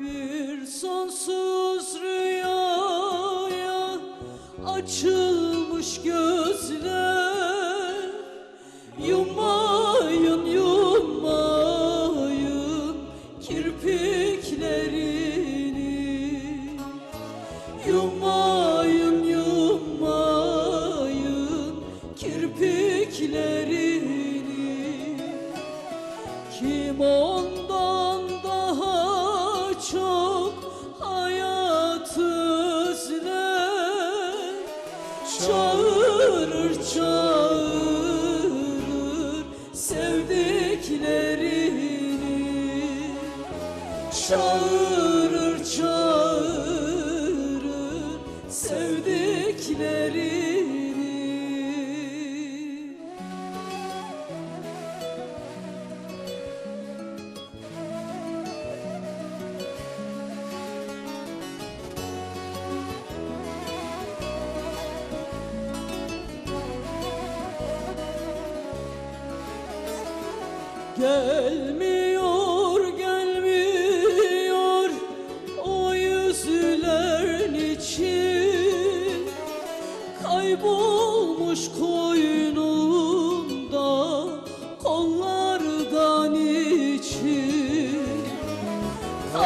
Bir sonsuz rüyaya açılmış gözler. Yummayın yummayın kirpiklerini. Yummayın yummayın kirpiklerini. Kim ondan Çağırır çağırır sevdiklerini. Gelmiyor,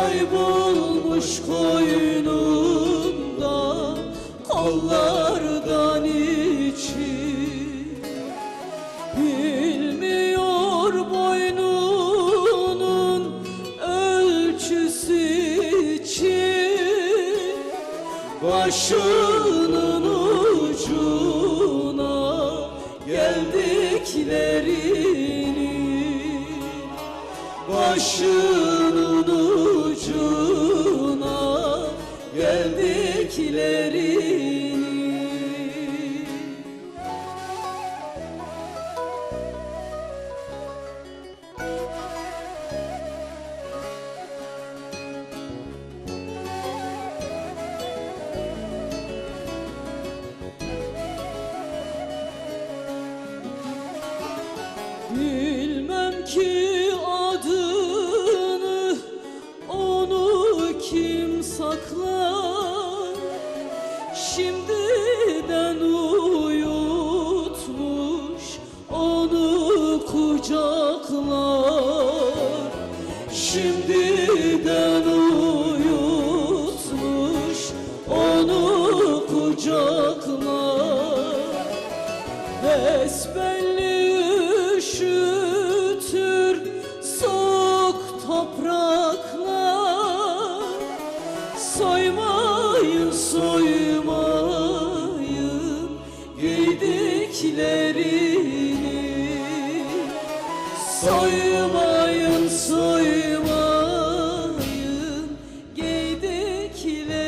Kaybolmuş koynunda kollardan için Bilmiyor boynunun ölçüsü için Başının ucuna geldiklerini Başının ucuna geldiklerini Bilmem ki adını onu kim saklar Şimdiden uyutmuş onu kucaklar. Şimdiden uyutmuş onu kucaklar. Besbelli üşütür soğuk topraklar. Soymayın soymayın Soymayın soymayın giydiklerini